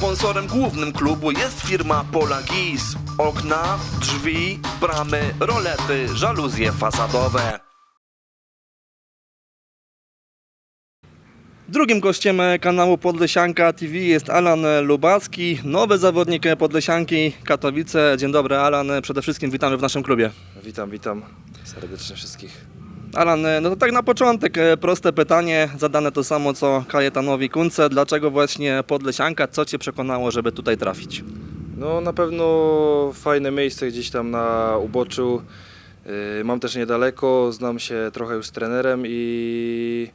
Sponsorem głównym klubu jest firma Pola Gis. Okna, drzwi, bramy, rolety, żaluzje fasadowe. Drugim gościem kanału Podlesianka TV jest Alan Lubacki, nowy zawodnik Podlesianki Katowice. Dzień dobry Alan, przede wszystkim witamy w naszym klubie. Witam, witam serdecznie wszystkich. Alan, e, no to tak na początek e, proste pytanie, zadane to samo co Kajetanowi Kunce. Dlaczego właśnie Podlesianka? Co Cię przekonało, żeby tutaj trafić? No na pewno fajne miejsce gdzieś tam na uboczu. Yy, Mam też niedaleko, znam się trochę już z trenerem i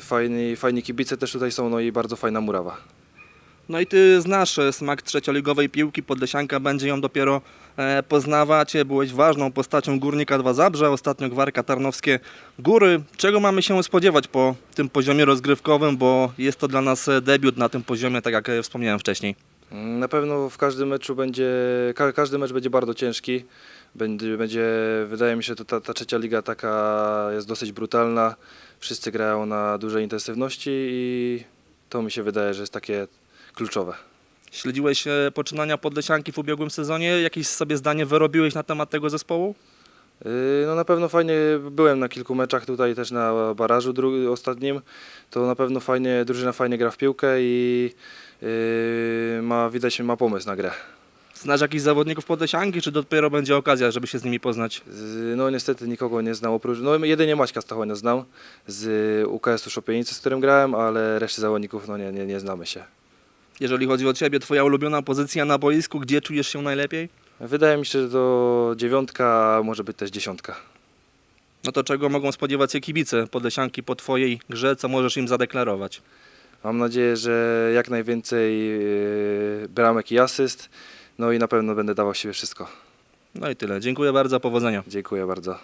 fajni, fajni kibice też tutaj są, no i bardzo fajna murawa. No i Ty znasz e, smak trzecioligowej piłki, Podlesianka będzie ją dopiero e, poznawać. Byłeś ważną postacią Górnika 2 Zabrze, ostatnio Gwarka Tarnowskie Góry. Czego mamy się spodziewać po tym poziomie rozgrywkowym, bo jest to dla nas e, debiut na tym poziomie, tak jak e, wspomniałem wcześniej. Na pewno w każdym meczu będzie, ka, każdy mecz będzie bardzo ciężki. Będzie, będzie wydaje mi się, że ta, ta trzecia liga taka jest dosyć brutalna. Wszyscy grają na dużej intensywności i to mi się wydaje, że jest takie kluczowe. Śledziłeś e, poczynania Podlesianki w ubiegłym sezonie? Jakieś sobie zdanie wyrobiłeś na temat tego zespołu? Yy, No na pewno fajnie, byłem na kilku meczach tutaj też na barażu dru- ostatnim, to na pewno fajnie, drużyna fajnie gra w piłkę i yy, ma, widać, ma pomysł na grę. Znasz jakichś zawodników Podlesianki, czy dopiero będzie okazja, żeby się z nimi poznać? No niestety nikogo nie znam oprócz, no jedynie Maćka Stachonia znam z UKS-u Szopienicy, z którym grałem, ale reszty zawodników no nie, nie, nie znamy się. Jeżeli chodzi o Ciebie, Twoja ulubiona pozycja na boisku, gdzie czujesz się najlepiej? Wydaje mi się, że to dziewiątka, może być też dziesiątka. No to czego mogą spodziewać się kibice Podlesianki po Twojej grze, co możesz im zadeklarować? Mam nadzieję, że jak najwięcej yy, bramek i asyst, no i na pewno będę dawał siebie wszystko. No i tyle. Dziękuję bardzo, powodzenia. Dziękuję bardzo.